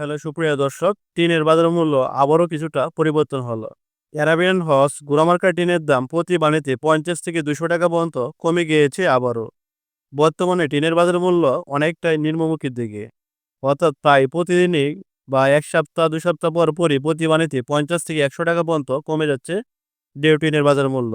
Hello সুপ্রিয় দর্শক, টিনের বাজার মূল্য আবারও কিছুটা পরিবর্তন হলো। অ্যারাবিয়ান হস গুরামার্কা টিনের দাম প্রতি বাণিতে পঞ্চাশ থেকে দুশো টাকা পর্যন্ত কমে গিয়েছে আবারও। বর্তমানে টিনের বাজার মূল্য অনেকটাই নিম্নমুখীর দিকে। অর্থাৎ প্রায় প্রতিদিনই বা এক সপ্তাহ, দুই সপ্তাহ পর পরই প্রতি বাণিতে পঞ্চাশ থেকে একশো টাকা পর্যন্ত কমে যাচ্ছে ডেউ টিনের বাজার মূল্য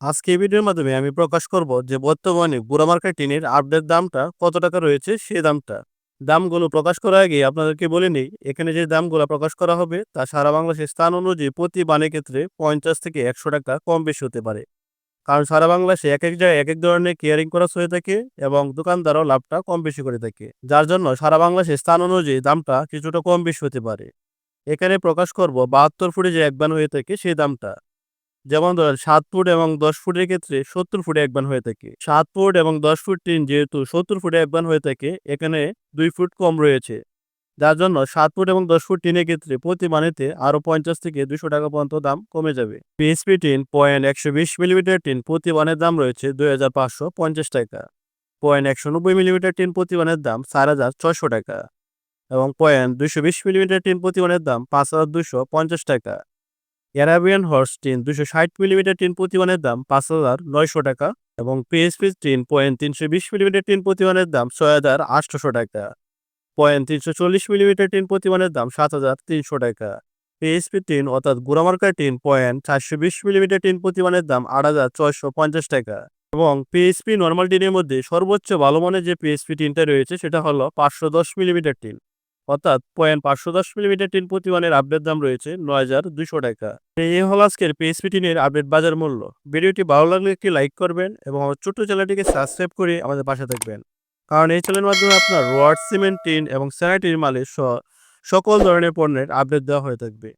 আজকে এই ভিডিওর মাধ্যমে আমি প্রকাশ করব যে বর্তমানে গুরামার্কা টিনের আপডেট দামটা কত টাকা রয়েছে, সে দামটা। দামগুলো প্রকাশ করার আগে আপনাদেরকে বলে নিই, এখানে যে দামগুলো প্রকাশ করা হবে, তা সারা বাংলাদেশের স্থান অনুযায়ী প্রতি বানের ক্ষেত্রে পঞ্চাশ থেকে একশো টাকা কম বেশি হতে পারে। কারণ সারা বাংলাদেশে এক এক জায়গায় এক এক ধরনের কেয়ারিং করা হয়ে থাকে এবং দোকানদারও লাভটা কম বেশি করে থাকে। যার জন্য সারা বাংলাদেশের স্থান অনুযায়ী দামটা কিছুটা কম বেশি হতে পারে। এখানে প্রকাশ করব বাহাত্তর ফুটে যে এক বান হয়ে থাকে সেই দামটা। যেমন ধরেন সাত ফুট এবং দশ ফুটের ক্ষেত্রে সত্তর ফুটে এক বান হয়ে থাকে। সাত ফুট এবং দশ ফুট টিন যেহেতু সত্তর ফুটে এক বান হয়ে থাকে, এখানে দুই ফুট কম রয়েছে। যার জন্য সাত ফুট এবং দশ ফুট টিনের ক্ষেত্রে প্রতি মানেতে আরও পঞ্চাশ থেকে দুশো টাকা পর্যন্ত দাম কমে যাবে। পিএসপি টিন পয়েন্ট একশো বিশ মিলিমিটার টিন প্রতি বানের দাম রয়েছে দুই হাজার পাঁচশো পঞ্চাশ টাকা। পয়েন্ট একশো নব্বই মিলিমিটার টিন প্রতি বানের দাম চার হাজার ছয়শো টাকা। এবং পয়েন্ট দুশো বিশ মিলিমিটার টিন প্রতি বানের দাম পাঁচ হাজার দুশো পঞ্চাশ টাকা। অ্যারাবিয়ান হর্স টিন দুশো ষাট মিলিমিটার টিন প্রতিমানের দাম পাঁচ হাজার নয়শো টাকা এবং পিএসপি টিন পয়েন্ট তিনশো বিশ মিলিমিটার টিন প্রতিমানের দাম ছয় হাজার আটশোশো টাকা। পয়েন্ট তিনশো চল্লিশ মিলিমিটার টিন প্রতিমানের দাম সাত হাজার তিনশো টাকা। পিএসপি টিন অর্থাৎ গুড়ামার্কা টিন পয়েন্ট চারশো বিশ মিলিমিটার টিন প্রতিমানের দাম আট হাজার ছয়শো পঞ্চাশ টাকা এবং পিএসপি নর্মাল টিনের মধ্যে সর্বোচ্চ ভালো মানের যে পিএসপি টিনটা রয়েছে সেটা হলো পাঁচশো দশ মিলিমিটার টিন অর্থাৎ পয়েন্ট পাঁচশো দশ মিলিমিটার টিন প্রতিমানের আপডেট দাম রয়েছে নয় হাজার দুশো টাকা। এই হল আজকের পিএসপি টিনের আপডেট বাজার মূল্য। ভিডিওটি ভালো লাগলে একটি লাইক করবেন এবং আমার ছোট্ট চ্যানেলটিকে সাবস্ক্রাইব করে আমাদের পাশে থাকবেন। কারণ এই চ্যানেলের মাধ্যমে আপনার রোয়ার্ড সিমেন্ট, টিন এবং স্যানিটারি মালের সহ সকল ধরনের পণ্যের আপডেট দেওয়া হয়ে থাকবে।